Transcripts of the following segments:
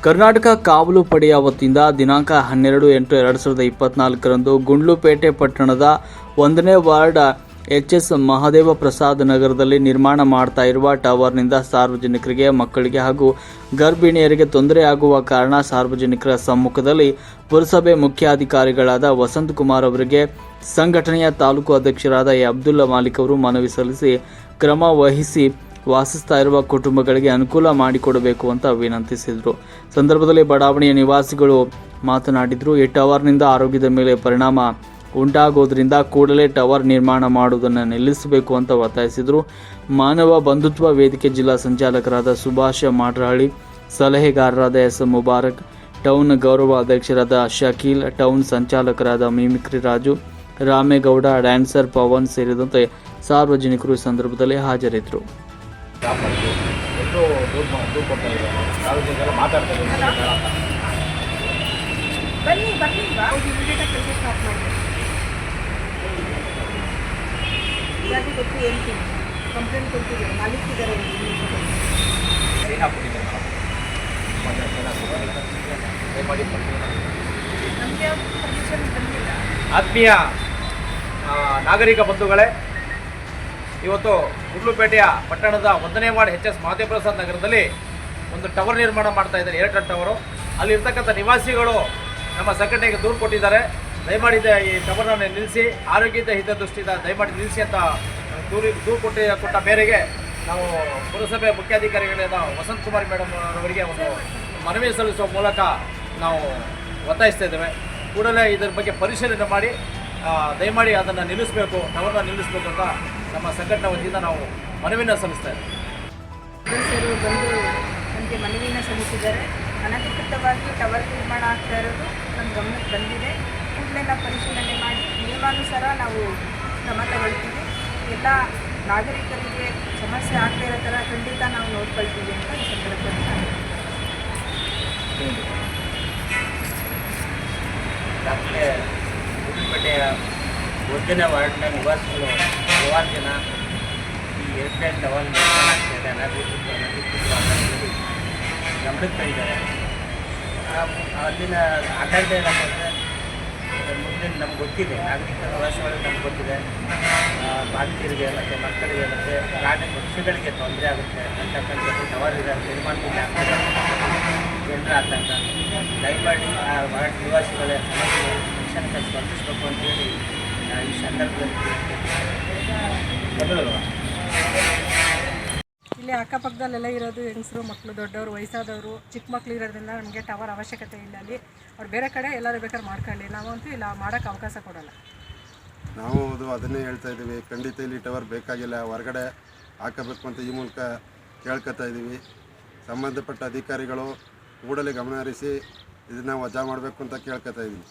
ಕರ್ನಾಟಕ ಕಾವಲು ಪಡೆಯ ವತಿಯಿಂದ ದಿನಾಂಕ ಹನ್ನೆರಡು ಎಂಟು ಎರಡು ಸಾವಿರದ ಇಪ್ಪತ್ನಾಲ್ಕರಂದು ಗುಂಡ್ಲುಪೇಟೆ ಪಟ್ಟಣದ ಒಂದನೇ ward H S Mahadeva Prasad ನಗರದಲ್ಲಿ ನಿರ್ಮಾಣ ಮಾಡ್ತಾ ಇರುವ ಟವರ್ನಿಂದ ಸಾರ್ವಜನಿಕರಿಗೆ ಮಕ್ಕಳಿಗೆ ಹಾಗೂ ಗರ್ಭಿಣಿಯರಿಗೆ ತೊಂದರೆಯಾಗುವ ಕಾರಣ ಸಾರ್ವಜನಿಕರ ಸಮ್ಮುಖದಲ್ಲಿ ಪುರಸಭೆ ಮುಖ್ಯಾಧಿಕಾರಿಗಳಾದ ವಸಂತ್ ಕುಮಾರ್ ಅವರಿಗೆ ಸಂಘಟನೆಯ ತಾಲೂಕು ಅಧ್ಯಕ್ಷರಾದ ಎ ಅಬ್ದುಲ್ಲಾ ಮಾಲಿಕ್ ಅವರು ಮನವಿ ಸಲ್ಲಿಸಿ ಕ್ರಮ ವಹಿಸಿ ವಾಸಿಸ್ತಾ ಇರುವ ಕುಟುಂಬಗಳಿಗೆ ಅನುಕೂಲ ಮಾಡಿಕೊಡಬೇಕು ಅಂತ ವಿನಂತಿಸಿದರು. ಸಂದರ್ಭದಲ್ಲಿ ಬಡಾವಣೆಯ ನಿವಾಸಿಗಳು ಮಾತನಾಡಿದರು, ಈ ಟವರ್ನಿಂದ ಆರೋಗ್ಯದ ಮೇಲೆ ಪರಿಣಾಮ ಉಂಟಾಗೋದ್ರಿಂದ ಕೂಡಲೇ ಟವರ್ ನಿರ್ಮಾಣ ಮಾಡುವುದನ್ನು ನಿಲ್ಲಿಸಬೇಕು ಅಂತ ಒತ್ತಾಯಿಸಿದರು. ಮಾನವ ಬಂಧುತ್ವ ವೇದಿಕೆ ಜಿಲ್ಲಾ ಸಂಚಾಲಕರಾದ ಸುಭಾಷ ಮಾಟ್ರಹಳ್ಳಿ ಸಲಹೆಗಾರರಾದ ಎಸ್ ಮುಬಾರಕ್, ಟೌನ್ ಗೌರವ ಅಧ್ಯಕ್ಷರಾದ ಶಕೀಲ್, ಟೌನ್ ಸಂಚಾಲಕರಾದ ಮಿಮಿಕ್ರಿ ರಾಜು, ರಾಮೇಗೌಡ, ಡ್ಯಾನ್ಸರ್ ಪವನ್ ಸೇರಿದಂತೆ ಸಾರ್ವಜನಿಕರು ಸಂದರ್ಭದಲ್ಲಿ ಹಾಜರಿದ್ದರು. ಸ್ಟಾಪ್ ಮಾಡಿದ್ವಿ ಎಲ್ಲರೂ ದೂರ ದೂರು ದೂರ ಕೊಡ್ತಾ ಇದ್ದಾರೆ. ಸಾರ್ವಜನಿಕರು ಮಾತಾಡ್ತಾ ಇದ್ದಾರೆ. ಬನ್ನಿ ಬನ್ನಿ ಸ್ಟಾರ್ಟ್ ಮಾಡಿ. ಇದಾಗಿ ಗೊತ್ತು ಹೇಳ್ತೀನಿ. ಕಂಪ್ಲೇಂಟ್ ಕೊಡ್ತಿದ್ದೀವಿ ಮಾಲೀಕ್ ಇದ್ದಾರೆ ಸೈನ್ ಹಾಕ್ಬಿಟ್ಟಿದ್ದಾರೆ ಆತ್ಮೀಯ ನಾಗರಿಕ ಬಂಧುಗಳೇ ಇವತ್ತು ಗುಡ್ಲುಪೇಟೆಯ ಪಟ್ಟಣದ ಒಂದನೇ ವಾರ್ಡ್ ಎಚ್ ಎಸ್ ಮಹದೇವಪ್ರಸಾದ್ ನಗರದಲ್ಲಿ ಒಂದು ಟವರ್ ನಿರ್ಮಾಣ ಮಾಡ್ತಾ ಇದ್ದಾರೆ ಏರ್ಟೆಲ್ ಟವರು ಅಲ್ಲಿರ್ತಕ್ಕಂಥ ನಿವಾಸಿಗಳು ನಮ್ಮ ಸಂಘಟನೆಗೆ ದೂರು ಕೊಟ್ಟಿದ್ದಾರೆ. ದಯಮಾಡಿದ ಈ ಟವರ್ನ ನಿಲ್ಲಿಸಿ, ಆರೋಗ್ಯದ ಹಿತದೃಷ್ಟಿಯಿಂದ ದಯಮಾಡಿ ನಿಲ್ಲಿಸಿ ಅಂತ ದೂರಿ, ದೂರು ಕೊಟ್ಟಿ, ಕೊಟ್ಟ ಮೇರೆಗೆ ನಾವು ಪುರಸಭೆ ಮುಖ್ಯಾಧಿಕಾರಿಗಳಾದ ವಸಂತ್ ಕುಮಾರ್ ಮೇಡಮ್ ಅವರಿಗೆ ಒಂದು ಮನವಿ ಸಲ್ಲಿಸುವ ಮೂಲಕ ನಾವು ಒತ್ತಾಯಿಸ್ತಾ ಇದ್ದೇವೆ. ಕೂಡಲೇ ಇದರ ಬಗ್ಗೆ ಪರಿಶೀಲನೆ ಮಾಡಿ ದಯಮಾಡಿ ಅದನ್ನು ನಿಲ್ಲಿಸಬೇಕು ಟವರ್ನ ನಿಲ್ಲಿಸಬೇಕು ಅಂತ ನಮ್ಮ ಸಂಘಟನೆ ವತಿಯಿಂದ ನಾವು ಮನವಿನ ಸಲ್ಲಿಸ್ತಾ ಇದ್ದೇವೆ. ಸದಸ್ಯರು ಬಂದು ನಮಗೆ ಮನವಿನ ಸಲ್ಲಿಸಿದ್ದಾರೆ. ಅನಧಿಕೃತವಾಗಿ ಟವರ್ ನಿರ್ಮಾಣ ಆಗ್ತಾ ಇರೋದು ನಮ್ಮ ಗಮನಕ್ಕೆ ಬಂದಿದೆ. ಕೂಡಲೇ ನಾವು ಪರಿಶೀಲನೆ ಮಾಡಿ ನಿಯಮಾನುಸಾರ ನಾವು ಕ್ರಮ ತಗೊಳ್ತೀವಿ. ಎಲ್ಲ ನಾಗರಿಕರಿಗೆ ಸಮಸ್ಯೆ ಆಗ್ತಾ ಇರೋ ಥರ ಖಂಡಿತ ನಾವು ನೋಡ್ಕೊಳ್ತೀವಿ ಅಂತ ಈ ಸಂದರ್ಭದಲ್ಲಿ ನಾನು ಗುಡ್ಲುಪೇಟೆಯ ಒಂದನೇ ವಾರ್ಡ್ನ ನಿವಾಸಿಗಳು ಹಲವಾರು ಜನ ಈ ಏರ್ಟೆಲ್ ಅನಧಿಕೃತವಾಗಿ ಗಮನಕ್ಕೆ ಅಲ್ಲಿನ ಆಡಳಿತ ಏನಪ್ಪ ಅಂದರೆ ಮುಂದೆ ನಮ್ಗೆ ಗೊತ್ತಿದೆ. ನಾಗರಿಕ ನಿವಾಸಿಗಳಿಗೆ ನಮ್ಗೆ ಗೊತ್ತಿದೆ. ಬಾಲಕಿಯರಿಗೆ ಮತ್ತು ಮಕ್ಕಳಿಗೆ ಮತ್ತು ಪ್ರಾಣಿ ಪಕ್ಷಿಗಳಿಗೆ ತೊಂದರೆ ಆಗುತ್ತೆ. ಅಂತಕ್ಕಂಥದ್ದು ಟವರ್ ನಿರ್ಮಾಣದಲ್ಲಿ ಆಗ್ತದೆ ಜನರ ಆತಂಕ ದಯಮಾಡಿ ಆ ವಾರ್ಡ್ ನಿವಾಸಿಗಳ ಶಿಕ್ಷಣಕ್ಕೆ ಅಂತ ಅಂತೇಳಿ ನಾನು ಈ ಸಂದರ್ಭದಲ್ಲಿ ಗೊತ್ತದಲ್ವಾ ಇಲ್ಲಿ ಅಕ್ಕಪಕ್ಕದಲ್ಲೆಲ್ಲ ಇರೋದು ಹೆಂಗಸರು ಮಕ್ಕಳು ದೊಡ್ಡವರು, ವಯಸ್ಸಾದವರು, ಚಿಕ್ಕ ಮಕ್ಕಳು ಇರೋದ್ರಿಂದ ನಮಗೆ ಟವರ್ ಅವಶ್ಯಕತೆ ಇಲ್ಲ ಅಲ್ಲಿ. ಅವ್ರು ಬೇರೆ ಕಡೆ ಎಲ್ಲರೂ ಬೇಕಾದ್ರೆ ಮಾಡ್ಕೊಳ್ಳಿ. ನಾವಂತೂ ಇಲ್ಲ, ಮಾಡೋಕ್ಕೆ ಅವಕಾಶ ಕೊಡೋಲ್ಲ. ನಾವು ಅದು ಅದನ್ನೇ ಹೇಳ್ತಾ ಇದ್ದೀವಿ. ಖಂಡಿತ ಇಲ್ಲಿ ಟವರ್ ಬೇಕಾಗಿಲ್ಲ. ಹೊರಗಡೆ ಹಾಕಬೇಕು ಅಂತ ಈ ಮೂಲಕ ಕೇಳ್ಕೊತಾ ಇದ್ದೀವಿ. ಸಂಬಂಧಪಟ್ಟ ಅಧಿಕಾರಿಗಳು ಕೂಡಲೇ ಗಮನ ಹರಿಸಿ ಇದನ್ನು ವಜಾ ಮಾಡಬೇಕು ಅಂತ ಕೇಳ್ಕೊತಾ ಇದ್ದೀವಿ.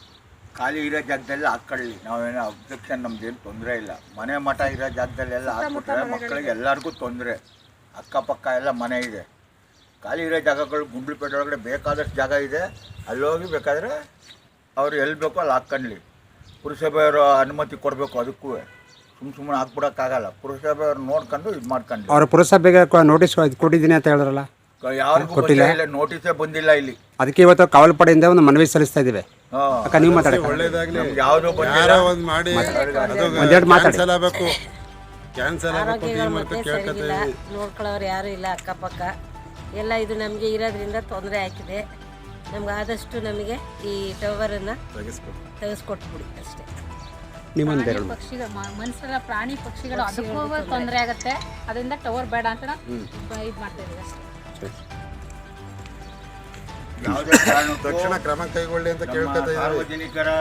ಖಾಲಿ ಇರೋ ಜಾಗದಲ್ಲಿ ಹಾಕೊಳ್ಳಿ. ನಾವೇನೋ ಅಬ್ಜೆಕ್ಷನ್ ನಮ್ದೇನು ತೊಂದರೆ ಇಲ್ಲ. ಮನೆ ಮಠ ಇರೋ ಜಾಗದಲ್ಲೆಲ್ಲ ಹಾಕ್ಬಿಟ್ರೆ ಮಕ್ಕಳಿಗೆ ಎಲ್ಲರಿಗೂ ತೊಂದರೆ. ಅಕ್ಕಪಕ್ಕ ಎಲ್ಲ ಮನೆ ಇದೆ. ಖಾಲಿ ಇರೋ ಜಾಗಗಳು ಗುಂಡ್ಲುಪೇಟೆ ಒಳಗಡೆ ಬೇಕಾದಷ್ಟು ಜಾಗ ಇದೆ. ಅಲ್ಲೋಗಿ ಬೇಕಾದರೆ ಅವ್ರು ಎಲ್ಲಿ ಬೇಕೋ ಅಲ್ಲಿ ಹಾಕ್ಕೊಳ್ಳಿ. ಪುರಸಭೆಯವರು ಅನುಮತಿ ಕೊಡಬೇಕು ಅದಕ್ಕೂ. ಸುಮ್ಮ ಸುಮ್ಮನೆ ಹಾಕ್ಬಿಡೋಕ್ಕಾಗಲ್ಲ. ಪುರಸಭೆಯವ್ರು ನೋಡ್ಕೊಂಡು ಇದು ಮಾಡ್ಕೊಂಡು. ಅವ್ರು ಪುರಸಭೆಗೆ ಕೊ- ನೋಟಿಸ್ ಕೊಟ್ಟಿದ್ದೀನಿ ಅಂತ ಹೇಳಿದ್ರಲ್ಲ? ಯಾವ ಕೊಟ್ಟಿಲ್ಲ? ಇಲ್ಲ ನೋಟಿಸೇ ಬಂದಿಲ್ಲ ಇಲ್ಲಿ. ಅದಕ್ಕೆ ಇವತ್ತು ಕಾವಲು ಪಡೆಯಿಂದ ಒಂದು ಮನವಿ ಸಲ್ಲಿಸ್ತಾ ಇದ್ದೀವಿ. ಅಕ್ಕ ನೀವು ಮಾತಾಡಿ ಒಳ್ಳೇದಾಗ್ಲಿ. ನಮ್ಗೆ ಯಾವುದೂ ಬಂದಿಲ್ಲ. ಯಾರೋ ಒಂದು ಮಾಡಿ ಅದು ಒಂದೆರಡು ಮಾತಾಡಿ. ಕ್ಯಾನ್ಸಲ್ ಆಗಬೇಕು. ಕ್ಯಾನ್ಸಲ್ ಆಗಬೇಕು ಅಂತ ಈ ಮೂಲಕ ಕೇಳ್ಕೊತಾ ಸರಿಗಿಲ್ಲ ಇದ್ದೀವಿ ನೋಡ್ಕೊಳ್ಳೋರು ಯಾರು ಇಲ್ಲ ಅಕ್ಕಪಕ್ಕ. ಎಲ್ಲ ಇದು ನಮಗೆ ಇರೋದ್ರಿಂದ ತೊಂದರೆ ಆಗಿದೆ ನಮ್ಗೆ ಆದಷ್ಟು ನಮಗೆ ಈ ಟವರನ್ನು ತೆಗೆಸ್ಕೊಟ್ಬಿಡಿ ಅಷ್ಟೇ. ಪಕ್ಷಿಗಳು ಮನುಷ್ಯರ ಪ್ರಾಣಿ ಪಕ್ಷಿಗಳು ಅದಕ್ಕೂ ತೊಂದರೆ ಆಗುತ್ತೆ. ಅದರಿಂದ ಟವರ್ ಬೇಡ ಅಂತ ಇದು ಮಾಡ್ತಾ ಇದೀವಿ ಅಷ್ಟೇ. ಯಾವುದೇ ಕಾರಣಕ್ಕೂ ತಕ್ಷಣ ಕ್ರಮ ಕೈಗೊಳ್ಳಿ ಅಂತ ನಮ್ಮ ಕೇಳ್ಕೊತಾ ಇದ್ದೀವಿ ಸಾರ್ವಜನಿಕರ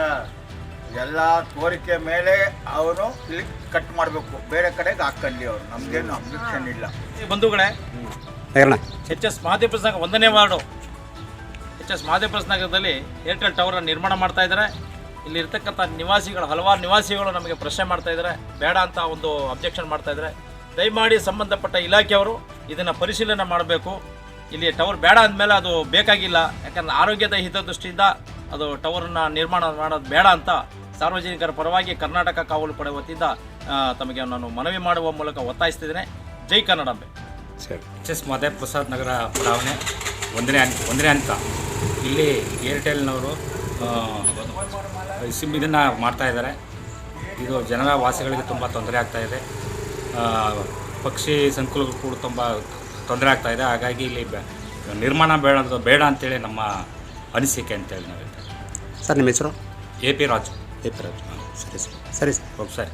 ಎಲ್ಲ ಕೋರಿಕೆ ಮೇಲೆ ಅವರು ಕ್ಲಿಕ್ ಕಟ್ ಮಾಡಬೇಕು. ಬೇರೆ ಕಡೆಗೆ ಹಾಕಲ್ಲಿ ಅವರು. ನಮ್ಗೇನು ಅಬ್ಜೆಕ್ಷನ್ ಇಲ್ಲ. ಬಂಧುಗಳೇ ಎಚ್ ಎಸ್ ಮಹಾದೇವ ಪ್ರಸಂಗ ಒಂದನೇ ವಾರ್ಡು. ಎಚ್ ಎಸ್ ಮಹಾದೇವ ನಗರದಲ್ಲಿ ಏರ್ಟೆಲ್ ಟವರ್ ನಿರ್ಮಾಣ ಮಾಡ್ತಾ ಇದ್ದಾರೆ. ಇಲ್ಲಿ ಇರ್ತಕ್ಕಂಥ ನಿವಾಸಿಗಳು ಹಲವಾರು ನಿವಾಸಿಗಳು ನಮಗೆ ಪ್ರಶ್ನೆ ಮಾಡ್ತಾ ಇದ್ದಾರೆ. ಬೇಡ ಅಂತ ಒಂದು ಅಬ್ಜೆಕ್ಷನ್ ಮಾಡ್ತಾ ಇದ್ದಾರೆ. ದಯಮಾಡಿ ಸಂಬಂಧಪಟ್ಟ ಇಲಾಖೆಯವರು ಇದನ್ನು ಪರಿಶೀಲನೆ ಮಾಡಬೇಕು. ಇಲ್ಲಿ ಟವರ್ ಬೇಡ ಅಂದಮೇಲೆ ಅದು ಬೇಕಾಗಿಲ್ಲ. ಯಾಕಂದ್ರೆ ಆರೋಗ್ಯದ ಹಿತದೃಷ್ಟಿಯಿಂದ ಅದು ಟವರನ್ನು ನಿರ್ಮಾಣ ಮಾಡೋದು ಬೇಡ ಅಂತ ಸಾರ್ವಜನಿಕರ ಪರವಾಗಿ ಕರ್ನಾಟಕ ಕಾವಲು ಪಡೆ ವತಿಯಿಂದ ತಮಗೆ ನಾನು ಮನವಿ ಮಾಡುವ ಮೂಲಕ ಒತ್ತಾಯಿಸ್ತಿದ್ದೇನೆ. ಜೈ ಕನ್ನಡಾಂಬೆ ಸರಿ. ಎಚ್ ಎಸ್ ಮಾದೇವ್ ಪ್ರಸಾದ್ ನಗರ ಬಡಾವಣೆ. ಒಂದನೇ ಹಂತ ಒಂದನೇ ಹಂತ. ಇಲ್ಲಿ ಏರ್ಟೆಲ್ನವರು ಸಿಮ್ ಇದನ್ನು ಮಾಡ್ತಾ ಇದ್ದಾರೆ. ಇದು ಜನರ ವಾಸಿಗಳಿಗೆ ತುಂಬ ತೊಂದರೆ ಆಗ್ತಾಯಿದೆ ಆ, ಪಕ್ಷಿ ಸಂಕುಲಗಳು ಕೂಡ ತುಂಬ ತೊಂದರೆ ಆಗ್ತಾ ಇದೆ. ಹಾಗಾಗಿ ಇಲ್ಲಿ ನಿರ್ಮಾಣ ಬೇಡ ಬೇಡ ಅಂತೇಳಿ ನಮ್ಮ ಅನಿಸಿಕೆ ಅಂತೇಳಿ ನಾವು ಹೇಳ್ತೇವೆ ಸರ್ ನಿಮ್ಮ ಹೆಸರು? A P Raju. ಏಪ್ರಿಲ್ ಸರಿ ಸರ್. ಸರಿ ಸರ್. ಓಕೆ ಸರಿ.